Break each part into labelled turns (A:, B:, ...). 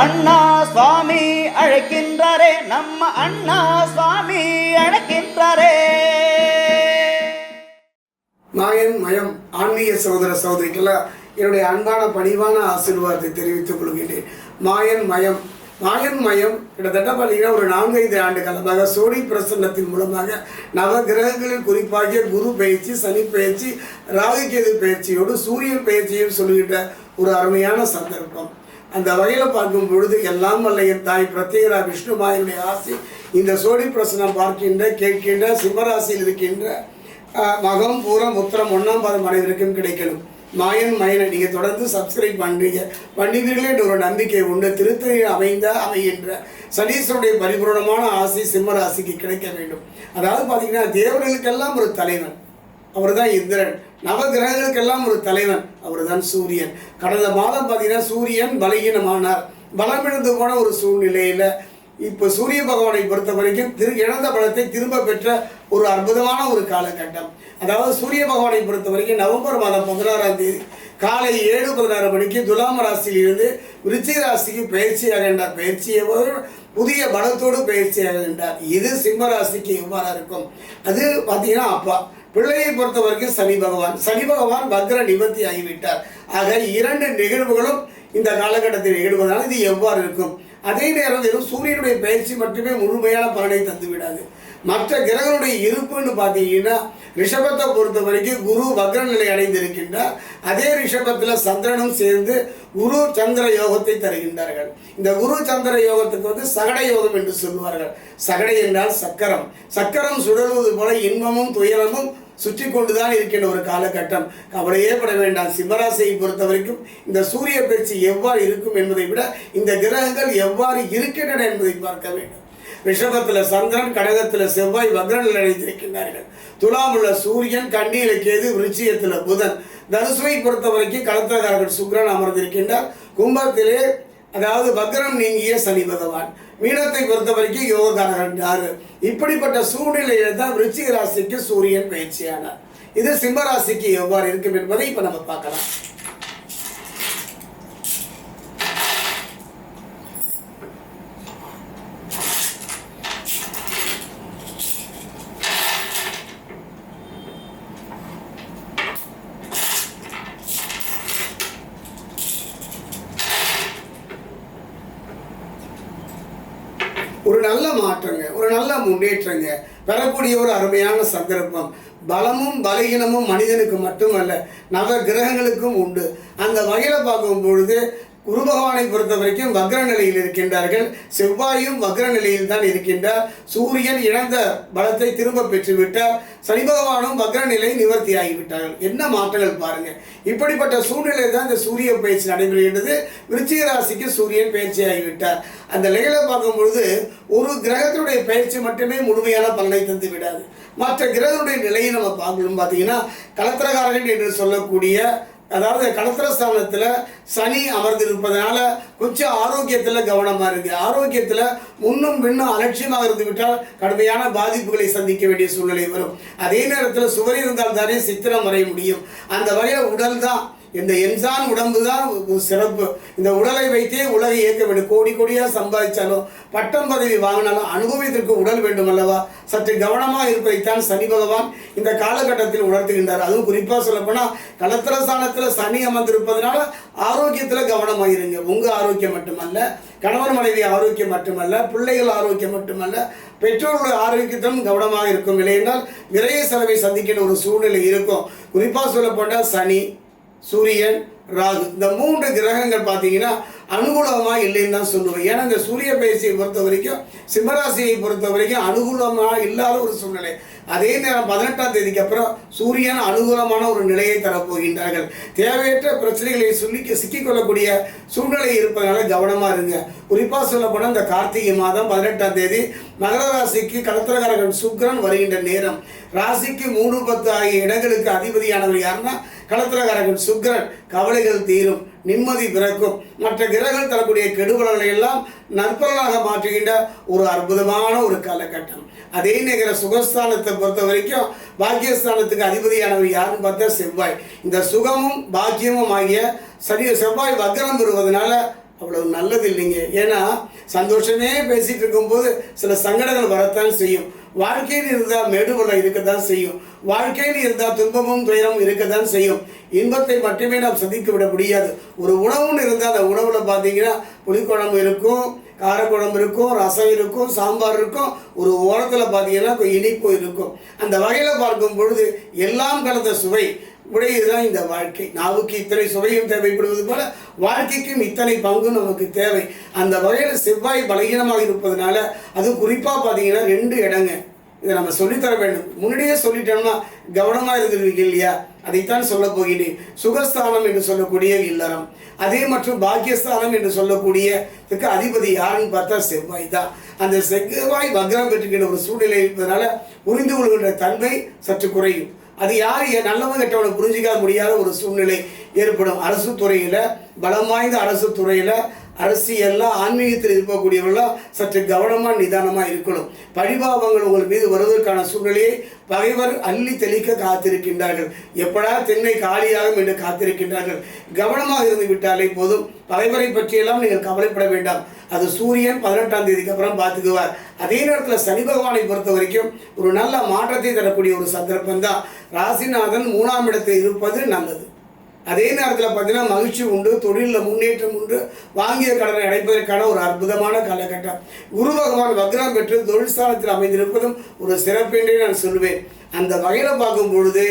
A: அண்ணா சுவாமி அழைக்கின்றாரே நம்ம அண்ணா சுவாமி அழைக்கின்றாரே.
B: மாயன் மயம் ஆன்மீக சகோதர சகோதரிக்கெல்லாம் என்னுடைய அன்பான பணிவான ஆசீர்வாதத்தை தெரிவித்துக் கொள்கின்றேன். மாயன் மயம் மாயன் மயம் கிட்டத்தட்ட பார்த்தீங்கன்னா ஒரு நான்கைந்து ஆண்டு காலமாக சோனி பிரசன்னத்தின் மூலமாக நவ கிரகங்களில் குறிப்பாக குரு பயிற்சி சனி பயிற்சி ராகுகேது பயிற்சியோடு சூரியன் பயிற்சியும் சொல்லுகின்ற ஒரு அருமையான சந்தர்ப்பம். அந்த வகையில் பார்க்கும் பொழுது எல்லாம் வல்ல என் தாய் பிரத்யேகரா விஷ்ணுமாயனுடைய ஆசை இந்த சோழி பிரசனம் பார்க்கின்ற கேட்கின்ற சிம்மராசியில் இருக்கின்ற மகம் பூரம் உத்தரம் ஒன்றாம் பாதம் அனைவருக்கும் கிடைக்கணும். மாயன் மயனை நீங்கள் தொடர்ந்து சப்ஸ்கிரைப் பண்ணுறீங்க பண்ணுவீர்களே என்ற ஒரு நம்பிக்கை உண்டு. திருத்தணியில் அமைந்த அமைகின்ற சனீஸ்வருடைய பரிபூர்ணமான ஆசை சிம்மராசிக்கு கிடைக்க வேண்டும். அதாவது பார்த்தீங்கன்னா தேவர்களுக்கெல்லாம் ஒரு தலைவன். அவர்தான் இந்திரன். நவகிரகங்களுக்கெல்லாம் ஒரு தலைவன். அவர்தான் சூரியன். கடந்த மாதம் பார்த்தீங்கன்னா சூரியன் பலகீனமானார். பலமிழந்து போன ஒரு சூழ்நிலையில் இப்போ சூரிய பகவானை பொறுத்த வரைக்கும் திரு இழந்த பலத்தை திரும்ப பெற்ற ஒரு அற்புதமான ஒரு காலகட்டம். அதாவது சூரிய பகவானை பொறுத்த வரைக்கும் நவம்பர் மாதம் பதினாறாம் தேதி காலை ஏழு பதினாறு மணிக்கு துலாம் ராசியிலிருந்து விருச்சிக ராசிக்கு பயிற்சியாகின்றார் பயிற்சியவர் புதிய பலத்தோடு பயிற்சியாகின்றார் இது சிம்ம ராசிக்கு எவ்வாறு இருக்கும்? அது பார்த்தீங்கன்னா அப்பா. பிள்ளையை பொறுத்த வரைக்கும் சனி பகவான். சனி பகவான் வக்ர நிவர்த்தி ஆகிவிட்டார். ஆக இரண்டு நிகழ்வுகளும் இந்த காலகட்டத்தில் நிகழ்வதனால் இது எவ்வாறு இருக்கும்? அதே நேரம் வெறும் சூரியனுடைய பயிற்சி மட்டுமே முழுமையான பலனை தந்துவிடாது. மற்ற கிரகங்களுடைய இருப்புன்னு பார்த்தீங்கன்னா ரிஷபத்தை பொறுத்த வரைக்கும் குரு வக்ர நிலை அடைந்திருக்கின்றார். அதே ரிஷபத்தில் சந்திரனும் சேர்ந்து குரு சந்திர யோகத்தை தருகின்றார்கள். இந்த குரு சந்திர யோகத்துக்கு வந்து சகட யோகம் என்று சொல்வார்கள் சகடை என்றால் சக்கரம். சக்கரம் சுழல்வது போல இன்பமும் துயரமும் சுற்றி கொண்டுதான் இருக்கின்ற ஒரு காலகட்டம். கவலையே பட வேண்டாம். சிம்மராசியை பொறுத்த வரைக்கும் இந்த சூரிய பயிற்சி எவ்வாறு இருக்கும் என்பதை விட இந்த கிரகங்கள் எவ்வாறு இருக்கின்றன என்பதை பார்க்க வேண்டும். ரிஷபத்தில் சந்திரன் கடகத்தில் செவ்வாய் வக்ரன் நினைத்திருக்கின்றார்கள் துலாம் துலாமுள்ள சூரியன் கண்ணியில கேது விருச்சியத்தில் புதன். தனுசுவை பொறுத்த வரைக்கும் கலத்தகாரர்கள் சுக்ரன் அமர்ந்திருக்கின்றார். கும்பத்திலே அதாவது வக்ரம் நீங்கிய சனி பகவான். மீனத்தை பொறுத்த வரைக்கும் யோகக்காரகன் யாரு? இப்படிப்பட்ட சூழ்நிலையில தான் விருச்சிக ராசிக்கு சூரியன் பயிற்சியானார். இது சிம்மராசிக்கு எவ்வாறு இருக்கும் என்பதை இப்ப நம்ம பார்க்கலாம். நல்ல மாற்றங்க ஒரு நல்ல முன்னேற்றங்க. பெறக்கூடிய ஒரு அருமையான சந்தர்ப்பம். பலமும் பலகீனமும் மனிதனுக்கு மட்டுமல்ல நவ கிரகங்களுக்கும் உண்டு. அந்த வகையில் பார்க்கும் பொழுது குரு பகவானை பொறுத்த வரைக்கும் வக்ர நிலையில் இருக்கின்றார்கள். செவ்வாயும் வக்ர நிலையில் தான் இருக்கின்றார். சூரியன் இழந்த பலத்தை திரும்ப பெற்று விட்டார் சனி பகவானும் வக்ர நிலை நிவர்த்தி ஆகிவிட்டார்கள் என்ன மாற்றங்கள் பாருங்க. இப்படிப்பட்ட சூழ்நிலை தான் இந்த சூரிய பயிற்சி நடைபெறுகின்றது. விருச்சிக ராசிக்கு சூரியன் பயிற்சி ஆகிவிட்டார் அந்த நிலையில பார்க்கும் பொழுது ஒரு கிரகத்தினுடைய பயிற்சி மட்டுமே முழுமையான பலனை தந்து விடாது மற்ற கிரகனுடைய நிலையை நம்ம பார்க்கணும். பார்த்தீங்கன்னா கலத்திரகாரகன் என்று சொல்லக்கூடிய அதாவது கடத்திரஸ்தானத்தில் சனி அமர்ந்திருப்பதனால கொஞ்சம் ஆரோக்கியத்தில் கவனமாக இருக்குது ஆரோக்கியத்தில் முன்னும் பின்னும் அலட்சியமாக இருந்து விட்டால் கடுமையான பாதிப்புகளை சந்திக்க வேண்டிய சூழ்நிலை வரும். அதே நேரத்தில் சுவர் இருந்தால் தானே சித்திரம் வரைய முடியும். அந்த வகையில் உடல் தான் இந்த என்சான் உடம்பு தான் சிறப்பு. இந்த உடலை வைத்தே உலகை இயக்க வேண்டும். கோடி கோடியாக சம்பாதிச்சாலும் பட்டம் பதவி வாங்கினாலும் அனுபவத்திற்கு உடல் வேண்டும் அல்லவா? சற்று கவனமாக இருப்பதைத்தான் சனி பகவான் இந்த காலகட்டத்தில் உணர்த்துகின்றார். அதுவும் குறிப்பாக சொல்லப்போனால் களத்திரஸ்தானத்தில் சனி அமர்ந்திருப்பதனால ஆரோக்கியத்தில் கவனமாக இருங்க. உங்கள் ஆரோக்கியம் மட்டுமல்ல கணவன் மனைவி ஆரோக்கியம் மட்டுமல்ல பிள்ளைகள் ஆரோக்கியம் மட்டுமல்ல பெற்றோர்களுடைய ஆரோக்கியத்திலும் கவனமாக இருக்கும். இல்லையென்றால் விரைய செலவை சந்திக்கின்ற ஒரு சூழ்நிலை இருக்கும். குறிப்பாக சொல்லப்போனால் சனி சூரியன் ராகு. இந்த மூன்று கிரகங்கள் பார்த்தீங்கன்னா அனுகூலமாக இல்லைன்னு தான் சொல்லுவேன் ஏன்னா இந்த சூரிய பயிற்சியை பொறுத்த வரைக்கும் சிம்மராசியை பொறுத்த வரைக்கும் அனுகூலமாக இல்லாத ஒரு சூழ்நிலை. அதே நேரம் பதினெட்டாம் தேதிக்கு அப்புறம் சூரியன் அனுகூலமான ஒரு நிலையை தரப்போகின்றார்கள். தேவையற்ற பிரச்சனைகளை சொல்லி சிக்கிக்கொள்ளக்கூடிய சூழ்நிலை இருப்பதனால கவனமாக இருங்க. குறிப்பாக சொல்லப்போனால் இந்த கார்த்திகை மாதம் பதினெட்டாம் தேதி மகர ராசிக்கு கடத்திரகாரர்கள் சுக்ரன் வருகின்ற நேரம். ராசிக்கு மூணு பத்து ஆகிய இடங்களுக்கு அதிபதியானவர் யாருன்னா கடத்திரகாரர்கள் சுக்ரன் கவலைகள் தீரும். நிம்மதி பிறக்கும். மற்ற கிரகங்கள் தரக்கூடிய கெடுபலங்களை எல்லாம் நற்பலனாக மாற்றுகின்ற ஒரு அற்புதமான ஒரு காலகட்டம். அதே நேர சுகஸ்தானத்தை பொறுத்த வரைக்கும் பாக்கியஸ்தானத்துக்கு அதிபதியானவர் யாருன்னு பார்த்தா செவ்வாய். இந்த சுகமும் பாக்கியமும் ஆகிய சரி செவ்வாய் வக்ரம் பெறுவதனால அவ்வளவு நல்லது இல்லைங்க. ஏன்னா சந்தோஷமே பேசிட்டு இருக்கும்போது சில சங்கடங்கள் வரத்தான் செய்யும். வாழ்க்கையில் இருந்தால் மேடுபள்ளம் இருக்கத்தான் செய்யும். வாழ்க்கையில் இருந்தால் துன்பமும் துயரமும் இருக்கத்தான் செய்யும். இன்பத்தை மட்டுமே நாம் சந்திக்க விட முடியாது. ஒரு உணவுன்னு இருந்தால் அந்த உணவில் பார்த்தீங்கன்னா புளிக்குழம்பு இருக்கும் காரக்குழம்பு இருக்கும் ரசம் இருக்கும் சாம்பார் இருக்கும். ஒரு ஓரத்தில் பார்த்தீங்கன்னா இனிப்பு இருக்கும். அந்த வகையில் பார்க்கும் பொழுது எல்லாம் கலந்த சுவை. உடையதுதான் இந்த வாழ்க்கை. நாவுக்கு இத்தனை சுவையும் தேவைப்படுவது போல வாழ்க்கைக்கும் இத்தனை பங்கும் நமக்கு தேவை. அந்த வகையில் செவ்வாய் பலகீனமாக இருப்பதனால அது குறிப்பாக பார்த்தீங்கன்னா ரெண்டு இடங்க. இதை நம்ம சொல்லித்தர வேண்டும். முன்னாடியே சொல்லிட்டோம்னா கவனமாக இருக்கிறீங்க இல்லையா? அதைத்தான் சொல்ல போகிறேன் சுகஸ்தானம் என்று சொல்லக்கூடிய இல்லறம். அதே மற்றும் பாக்கியஸ்தானம் என்று சொல்லக்கூடியதுக்கு அதிபதி யாருன்னு பார்த்தா செவ்வாய் தான். அந்த செவ்வாய் வக்ரம் பெற்றுக்கின்ற ஒரு சூழ்நிலை இருப்பதனால புரிந்து கொள்கின்ற தன்மை சற்று குறையும். அது யார்? நல்லவங்க கெட்டவனை புரிஞ்சிக்க முடியாத ஒரு சூழ்நிலை ஏற்படும். அரசு துறையில் பலம் வாய்ந்த அரசு துறையில் அரசியல்லாம் ஆன்மீகத்தில் இருக்கக்கூடியவர்களாம் சற்று கவனமாக நிதானமாக இருக்கணும். பழிபாவங்கள் உங்கள் மீது வருவதற்கான சூழ்நிலையை பகைவர் அள்ளி தெளிக்க காத்திருக்கின்றார்கள். எப்படா தென்னை காலியாகும் என்று காத்திருக்கின்றார்கள். கவனமாக இருந்து விட்டாலே போதும். பகைவரை பற்றியெல்லாம் நீங்கள் கவலைப்பட வேண்டாம். அது சூரியன் பதினெட்டாம் தேதிக்கு அப்புறம் பார்த்துக்குவார். அதே நேரத்தில் சனி பகவானை பொறுத்த வரைக்கும் ஒரு நல்ல மாற்றத்தை தரக்கூடிய ஒரு சந்தர்ப்பம் தான் ராசிநாதன் மூணாம் இடத்தில் இருப்பது நல்லது. அதே நேரத்தில் பார்த்தீங்கன்னா மகிழ்ச்சி உண்டு தொழிலில் முன்னேற்றம் உண்டு வாங்கிய கடனை அடைப்பதற்கான ஒரு அற்புதமான காலகட்டம். குரு பகவான் வக்ரம் பெற்று தொழில் ஸ்தானத்தில் அமைந்திருப்பதும் ஒரு சிறப்பென்றே நான் சொல்லுவேன். அந்த வகையில் பார்க்கும் பொழுது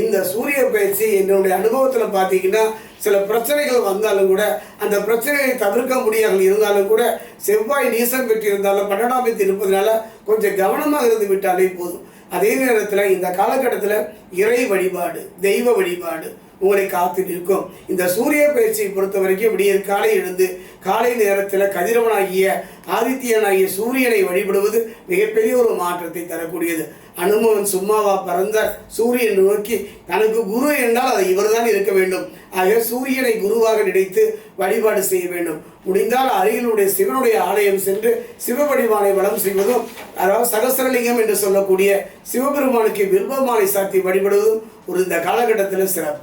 B: இந்த சூரிய பயிற்சி என்னுடைய அனுபவத்தில் பார்த்தீங்கன்னா சில பிரச்சனைகள் வந்தாலும் கூட அந்த பிரச்சனையை தவிர்க்க முடியாமல் இருந்தாலும் கூட செவ்வாய் நீசம் பெற்று இருந்தாலும் பன்னெண்டாம் தேதி இருப்பதனால கொஞ்சம் கவனமாக இருந்து விட்டாலே போதும். அதே நேரத்தில் இந்த காலகட்டத்தில் இறை வழிபாடு தெய்வ வழிபாடு உங்களை காத்து நிற்கும். இந்த சூரிய பயிற்சியை பொறுத்த வரைக்கும் விடிய காலை எழுந்து காலை நேரத்தில் கதிரவனாகிய ஆதித்யனாகிய சூரியனை வழிபடுவது மிகப்பெரிய ஒரு மாற்றத்தை தரக்கூடியது. அனுமவன் சும்மாவா பறந்த சூரியன் நோக்கி தனக்கு குரு என்றால் அது இவர்தான் இருக்க வேண்டும். ஆக சூரியனை குருவாக நினைத்து வழிபாடு செய்ய வேண்டும். முடிந்தால் அருகிலுடைய சிவனுடைய ஆலயம் சென்று சிவபடிமானை வளம் செய்வதும் அதாவது சகசரலிங்கம் என்று சொல்லக்கூடிய சிவபெருமானுக்கு விருப்பமானை சாத்தி வழிபடுவதும் ஒரு இந்த காலகட்டத்தில் சிறப்பு.